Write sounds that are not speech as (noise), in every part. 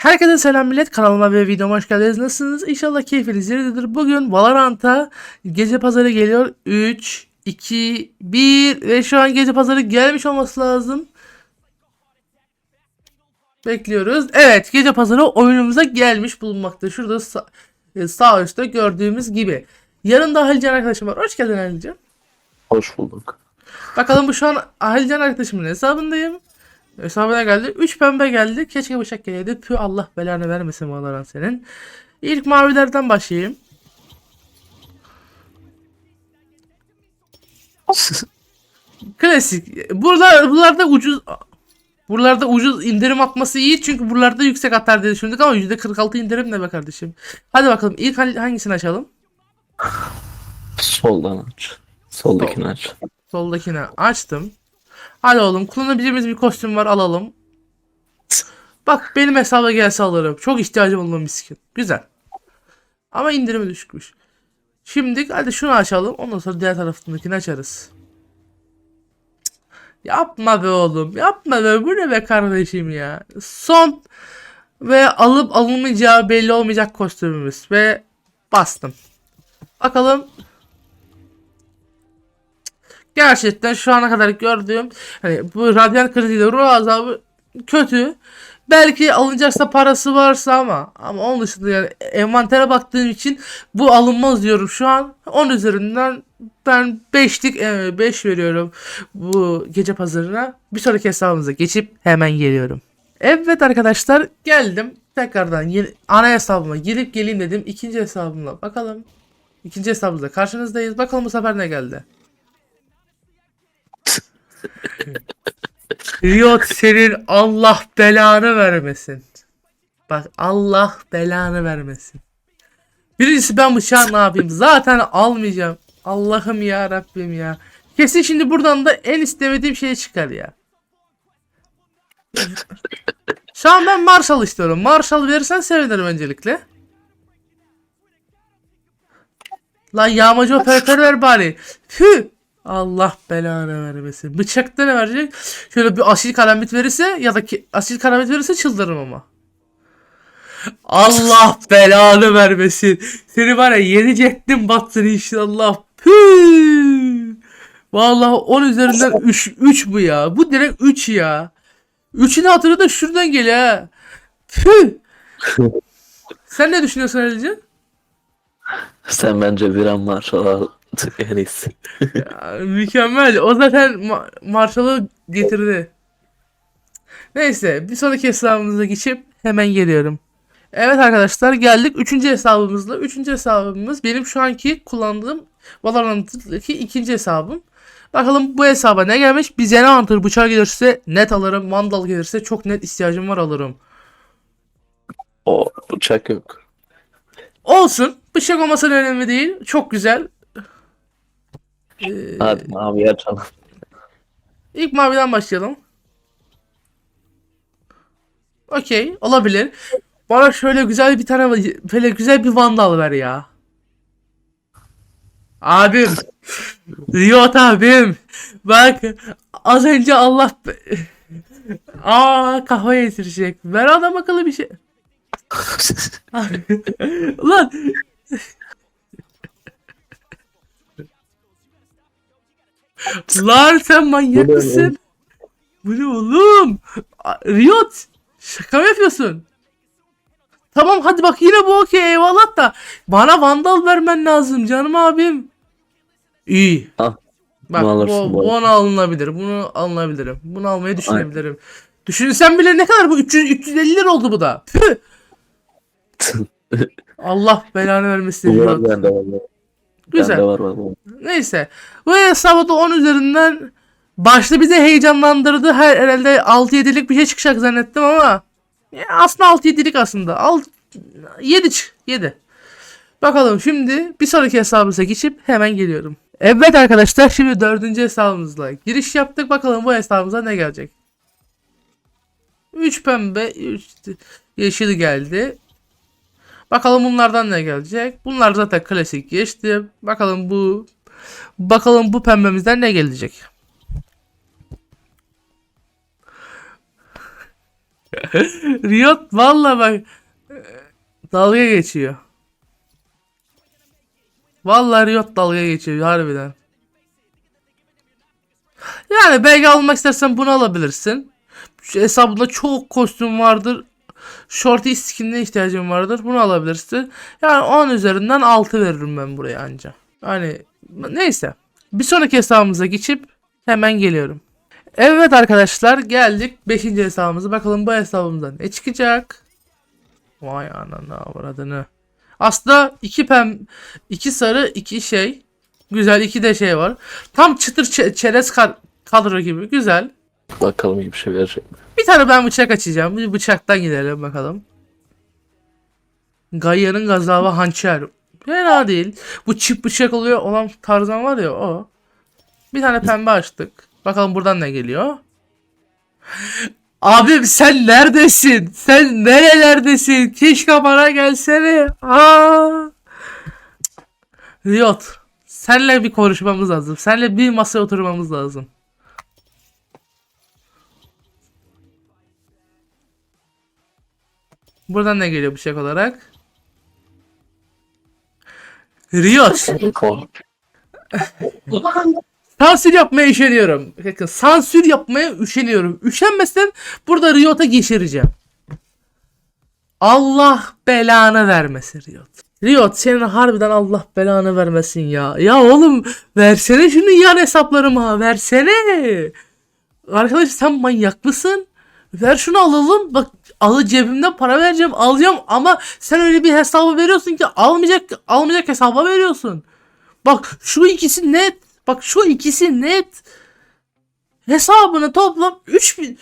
Herkese selam millet kanalıma ve videoma hoş geldiniz. Nasılsınız? İnşallah keyfiniz yerindedir. Bugün Valorant'a gece pazarı geliyor. 3, 2, 1 ve şu an gece pazarı gelmiş olması lazım. Bekliyoruz. Evet gece pazarı oyunumuza gelmiş bulunmakta. Şurada sağ, e, sağ üstte gördüğümüz gibi. Yanımda Halilcan arkadaşım var. Hoş geldin Halilcan. Hoş bulduk. Bakalım bu şu an Halilcan arkadaşımın hesabındayım. Hesabına geldi. 3 pembe geldi. Keşke bıçak geleydi. Pü Allah belanı vermesin Valorant senin. İlk mavilerden başlayayım. (laughs) Klasik. Burada buralarda ucuz Buralarda ucuz indirim atması iyi çünkü buralarda yüksek atar diye düşündük ama %46 indirim ne be kardeşim. Hadi bakalım ilk hang- hangisini açalım? Soldan aç. Soldakini aç. Soldakini açtım. Hadi oğlum kullanabileceğimiz bir kostüm var alalım. Bak benim hesaba gelse alırım. Çok ihtiyacım olan bir skin. Güzel. Ama indirimi düşükmüş. Şimdi hadi şunu açalım. Ondan sonra diğer tarafındakini açarız. Yapma be oğlum. Yapma be. Bu ne be kardeşim ya. Son ve alıp alınmayacağı belli olmayacak kostümümüz. Ve bastım. Bakalım gerçekten şu ana kadar gördüğüm hani bu radyant krediyle ruh azabı kötü. Belki alınacaksa parası varsa ama ama onun dışında yani envantere baktığım için bu alınmaz diyorum şu an. 10 üzerinden ben 5'lik 5 veriyorum bu gece pazarına. Bir sonraki hesabımıza geçip hemen geliyorum. Evet arkadaşlar geldim. Tekrardan yeni, ana hesabıma girip geleyim dedim. İkinci hesabımla bakalım. İkinci hesabımızda karşınızdayız. Bakalım bu sefer ne geldi. Riot senin Allah belanı vermesin. Bak Allah belanı vermesin. Birincisi ben bıçağı ne yapayım? Zaten almayacağım. Allah'ım ya Rabbim ya. Kesin şimdi buradan da en istemediğim şey çıkar ya. Şu an ben Marshall istiyorum. Marshall verirsen sevinirim öncelikle. Lan yağmacı operatör ver bari. Püh. Allah belanı vermesin. Bıçakta ne verecek? Şöyle bir asil karambit verirse ya da ki asil karambit verirse çıldırırım ama. Allah belanı vermesin. Seni var ya yeni cettim batsın inşallah. Püh. Vallahi 10 üzerinden (laughs) 3 3 bu ya. Bu direkt 3 ya. 3'ün hatırı da şuradan geliyor ha. Püh. (laughs) Sen ne düşünüyorsun Alican? Sen bence bir an Marshall iyisi. Ya, mükemmel. O zaten Ma- Marshall'ı getirdi. Neyse bir sonraki hesabımıza geçip hemen geliyorum. Evet arkadaşlar geldik 3. hesabımızla. 3. hesabımız benim şu anki kullandığım Valorant'taki ikinci hesabım. Bakalım bu hesaba ne gelmiş? Bir Zena Hunter bıçağı gelirse net alırım. Vandal gelirse çok net ihtiyacım var alırım. O bıçak yok. Olsun. Bıçak olması önemli değil. Çok güzel. Ee, Hadi mavi açalım. İlk maviden başlayalım. Okey, olabilir. Bana şöyle güzel bir tane böyle güzel bir vandal ver ya. Abim. Riot abim. Bak az önce Allah Aa kafaya yetirecek. Ver adam akıllı bir şey. (laughs) Ulan Lan sen manyak Bu ne mısın? Bu ne oğlum? A- Riot şaka mı yapıyorsun? Tamam hadi bak yine bu okey eyvallah da bana vandal vermen lazım canım abim. İyi. Al. Bak Bunu bu, alırsın bu bu arada. ona alınabilir. Bunu alınabilirim. Bunu almayı düşünebilirim. Düşünsem bile ne kadar bu 300 350 lira oldu bu da. Püh. (laughs) Allah belanı vermesin. Bu Riot. bende var. Güzel. Bende var var. var. Neyse. Bu hesabı da 10 üzerinden başta bizi heyecanlandırdı. Her herhalde 6-7'lik bir şey çıkacak zannettim ama ya aslında 6-7'lik aslında. Alt 7 çık 7. Bakalım şimdi bir sonraki hesabımıza geçip hemen geliyorum. Evet arkadaşlar şimdi dördüncü hesabımızla giriş yaptık. Bakalım bu hesabımıza ne gelecek. 3 pembe 3 yeşil geldi. Bakalım bunlardan ne gelecek. Bunlar zaten klasik geçti. Bakalım bu bakalım bu pembemizden ne gelecek. (laughs) Riot valla bak dalga geçiyor. Vallahi Riot dalga geçiyor harbiden. Yani belki almak istersen bunu alabilirsin. Şu hesabında çok kostüm vardır. Shorty skinine ihtiyacın vardır. Bunu alabilirsin. Yani 10 üzerinden 6 veririm ben buraya anca. Hani neyse. Bir sonraki hesabımıza geçip hemen geliyorum. Evet arkadaşlar geldik 5. hesabımıza. Bakalım bu hesabımızda ne çıkacak? Vay anana avradını. Aslında iki pem, iki sarı, iki şey. Güzel iki de şey var. Tam çıtır çe- çerez kadro gibi. Güzel. Bakalım iyi bir şey verecek mi? Bir tane ben bıçak açacağım. Bir bıçaktan gidelim bakalım. Gaia'nın gazabı hançer. Fena değil. Bu çift bıçak oluyor olan tarzan var ya o. Bir tane pembe açtık. Bakalım buradan ne geliyor. (gasps) Abim sen neredesin? Sen nerelerdesin? Keşke bana gelsene. Aa. Riot. Senle bir konuşmamız lazım. Senle bir masaya oturmamız lazım. Buradan ne geliyor bıçak olarak? Riot. Ko- Sansür yapmaya üşeniyorum. Sansür yapmaya üşeniyorum. Üşenmesem burada Riot'a geçireceğim. Allah belanı vermesin Riot. Riot senin harbiden Allah belanı vermesin ya. Ya oğlum versene şunu yan hesaplarıma versene. Arkadaş sen manyak mısın? Ver şunu alalım. Bak alı cebimden para vereceğim alacağım ama sen öyle bir hesabı veriyorsun ki almayacak almayacak hesaba veriyorsun. Bak şu ikisi net. Bak şu ikisi net. Hesabını toplam 3000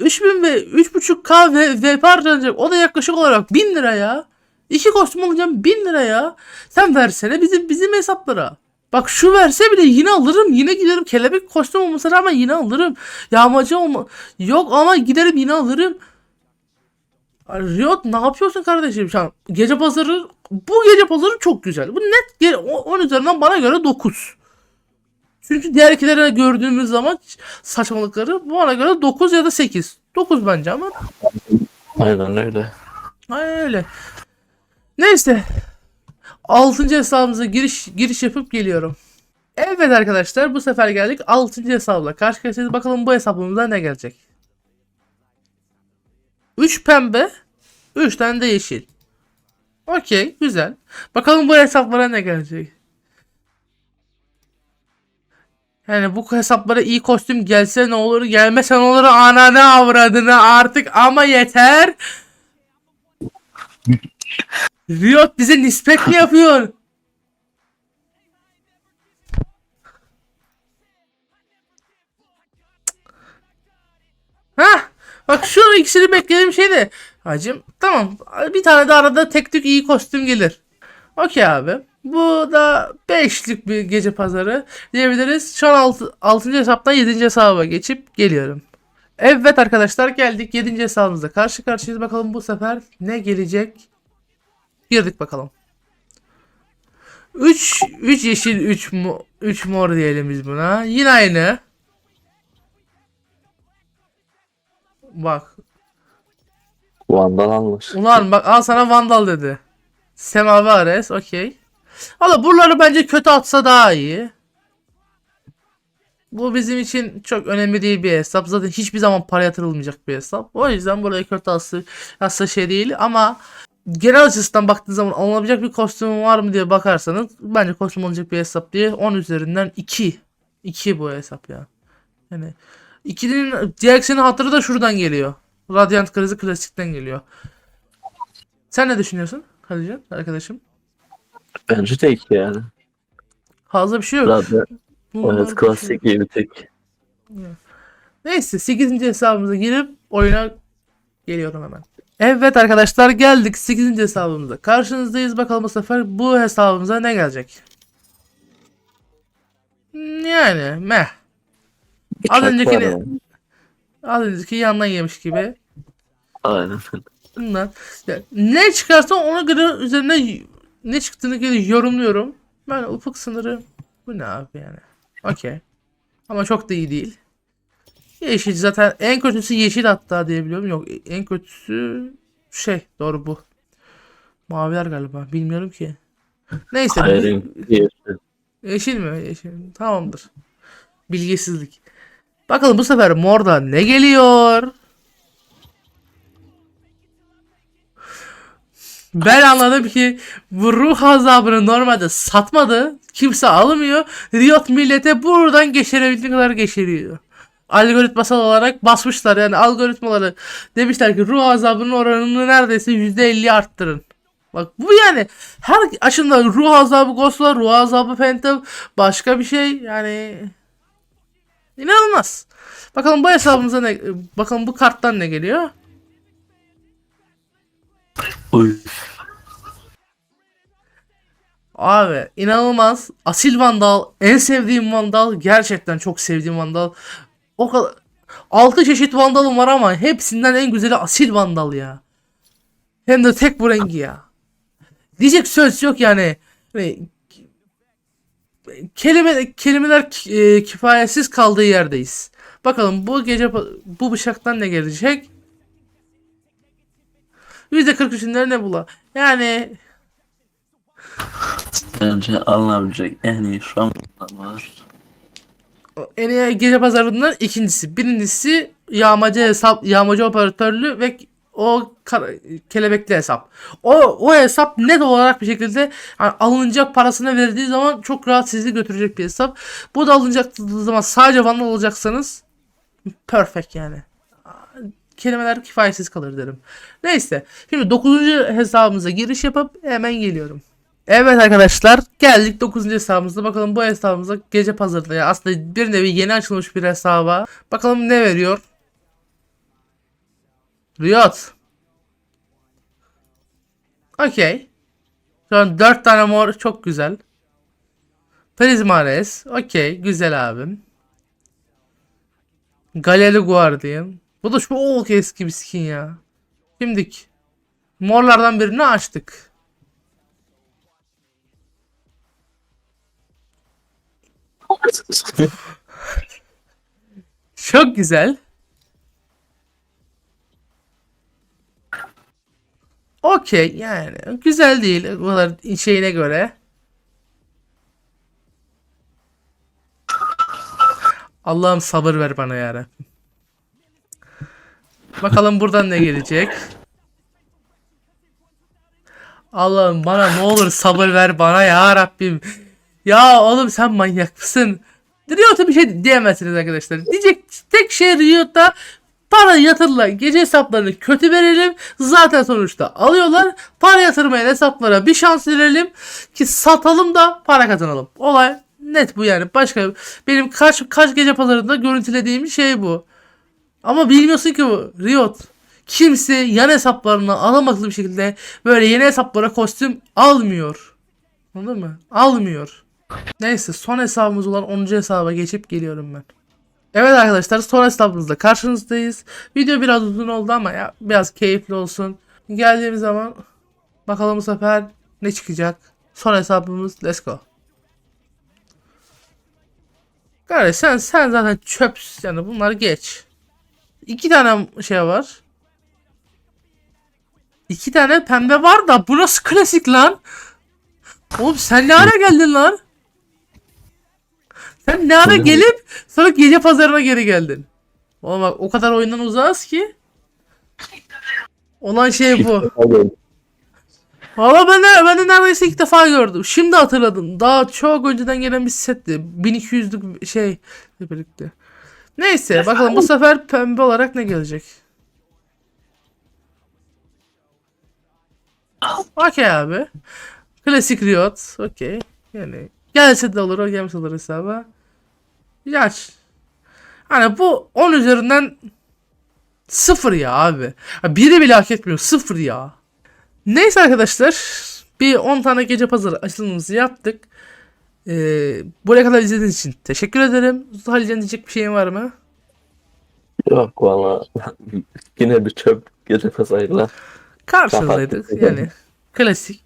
3000 ve 3.5k ve VP harcanacak. O da yaklaşık olarak 1000 lira ya. İki kostüm alacağım 1000 lira ya. Sen versene bizim bizim hesaplara. Bak şu verse bile yine alırım. Yine giderim. Kelebek kostüm olmasına rağmen yine alırım. Yağmacı olma. Yok ama giderim yine alırım. Riot ne yapıyorsun kardeşim şu an? Gece pazarı bu gece pazarı çok güzel. Bu net ge- o- 10 üzerinden bana göre 9. Çünkü diğer ikilere gördüğümüz zaman saçmalıkları bana göre 9 ya da 8. 9 bence ama Aynen öyle. aynen öyle. Neyse. 6. hesabımıza giriş giriş yapıp geliyorum. Evet arkadaşlar bu sefer geldik 6. hesapla karşı karşıyayız. Bakalım bu hesabımıza ne gelecek. 3 pembe, 3 tane de yeşil. Okey, güzel. Bakalım bu hesaplara ne gelecek. Yani bu hesaplara iyi kostüm gelse ne olur, gelmese ne olur ananı avradını artık ama yeter. Riot bize nispet mi yapıyor? Hah! Bak şu ikisini beklediğim şey de. Hacım tamam bir tane de arada tek tük iyi kostüm gelir. Okey abi. Bu da 5'lik bir gece pazarı diyebiliriz. Şu an 6. 6. hesaptan 7. hesaba geçip geliyorum. Evet arkadaşlar geldik 7. hesabımızda karşı karşıyayız. Bakalım bu sefer ne gelecek? Girdik bakalım. 3 3 yeşil 3 mo 3 mor diyelim biz buna. Yine aynı. Bak Van'dan almış. Ulan bak al sana Vandal dedi. Semavi Ares okey. Valla buraları bence kötü atsa daha iyi. Bu bizim için çok önemli değil bir hesap. Zaten hiçbir zaman para yatırılmayacak bir hesap. O yüzden buraya kötü atsa, atsa şey değil ama genel açısından baktığınız zaman alınabilecek bir kostüm var mı diye bakarsanız bence kostüm alınacak bir hesap diye 10 üzerinden 2. 2 bu hesap ya. Yani 2'nin DX'nin hatırı da şuradan geliyor. Radiant krizi klasikten geliyor. Sen ne düşünüyorsun Halican arkadaşım? Bence iki yani. Fazla bir şey yok. Bunlar evet şey klasik bir tek. Neyse 8. hesabımıza girip oyuna geliyorum hemen. Evet arkadaşlar geldik 8. hesabımıza. Karşınızdayız bakalım bu sefer bu hesabımıza ne gelecek? Yani meh. Az öncekini-. Az önceki yandan yemiş gibi. Aynen. Bundan. Ya, ne çıkarsa ona göre üzerine ne çıktığını göre yorumluyorum. Ben ufuk sınırı bu ne abi yani. Okey. Ama çok da iyi değil. Yeşil zaten en kötüsü yeşil hatta diyebiliyorum. Yok en kötüsü şey doğru bu. Maviler galiba bilmiyorum ki. Neyse bu- Hayır. yeşil. yeşil mi? Yeşil. Tamamdır. Bilgisizlik. Bakalım bu sefer morda ne geliyor? Ben anladım ki bu ruh azabını normalde satmadı. Kimse almıyor. Riot millete buradan geçirebildiği kadar geçiriyor. Algoritmasal olarak basmışlar yani algoritmaları demişler ki ruh azabının oranını neredeyse %50 arttırın. Bak bu yani her aşında ruh azabı Ghost'lar, ruh azabı Phantom başka bir şey yani inanılmaz. Bakalım bu hesabımıza ne bakalım bu karttan ne geliyor? Uy. Abi inanılmaz. Asil Vandal. En sevdiğim Vandal. Gerçekten çok sevdiğim Vandal. O kadar. 6 çeşit Vandal'ım var ama hepsinden en güzeli Asil Vandal ya. Hem de tek bu rengi ya. Diyecek söz yok yani. Hani, kelime kelimeler e, kifayetsiz kaldığı yerdeyiz. Bakalım bu gece bu bıçaktan ne gelecek? %43'ünde ne bula? Yani Bence alınabilecek en iyi an var. En iyi gece pazarından ikincisi. Birincisi yağmacı hesap, yağmacı operatörlü ve o kelebekli hesap. O o hesap net olarak bir şekilde yani alınacak parasını verdiği zaman çok rahat sizi götürecek bir hesap. Bu da alınacak zaman sadece vandal olacaksanız perfect yani. Kelimeler kifayetsiz kalır derim. Neyse. Şimdi 9. hesabımıza giriş yapıp hemen geliyorum. Evet arkadaşlar geldik 9. hesabımıza. Bakalım bu hesabımıza gece pazarında ya aslında bir nevi yeni açılmış bir hesaba. Bakalım ne veriyor. Riot. Okey. Şu an 4 tane mor çok güzel. Prismares. Okey güzel abim. Galeli Guardian. Bu da çok eski bir skin ya. Şimdik. Morlardan birini açtık. (laughs) Çok güzel. Okey yani güzel değil bu kadar şeyine göre. Allah'ım sabır ver bana ya Bakalım buradan ne gelecek. Allah'ım bana ne olur sabır ver bana ya Rabbim. Ya oğlum sen manyak mısın? Riot'a bir şey diyemezsiniz arkadaşlar. Diyecek tek şey Riot'ta para yatırla gece hesaplarını kötü verelim. Zaten sonuçta alıyorlar. Para yatırmayan hesaplara bir şans verelim ki satalım da para kazanalım. Olay net bu yani. Başka benim kaç kaç gece pazarında görüntülediğim şey bu. Ama bilmiyorsun ki bu Riot. Kimse yan hesaplarına alamaklı bir şekilde böyle yeni hesaplara kostüm almıyor. Anladın mı? Almıyor. Neyse son hesabımız olan 10. hesaba geçip geliyorum ben. Evet arkadaşlar son hesabımızda karşınızdayız. Video biraz uzun oldu ama ya biraz keyifli olsun. Geldiğimiz zaman bakalım bu sefer ne çıkacak. Son hesabımız let's go. Kardeş sen sen zaten çöpsün yani bunları geç. İki tane şey var. İki tane pembe var da bu nasıl klasik lan? Oğlum sen ne ara geldin lan? Sen ne ara gelip sonra gece pazarına geri geldin. Oğlum bak o kadar oyundan uzağız ki. Olan şey bu. Valla ben de, ben de neredeyse ilk defa gördüm. Şimdi hatırladım. Daha çok önceden gelen bir setti. 1200'lük bir şey birlikte. Neyse bakalım bu sefer pembe olarak ne gelecek? Okey abi. Klasik Riot. Okey. Yani gelse de olur o gelmese olur hesaba. Yaş. Hani bu 10 üzerinden sıfır ya abi. Biri bile hak etmiyor. Sıfır ya. Neyse arkadaşlar. Bir 10 tane gece pazarı açılımımızı yaptık. Ee, buraya kadar izlediğiniz için teşekkür ederim. Halil'den diyecek bir şeyin var mı? Yok valla. (laughs) Yine bir çöp gece pazarıyla. Karşınızdaydık. Yani klasik.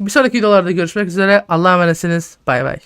Bir sonraki videolarda görüşmek üzere. Allah'a emanetsiniz. Bay bay.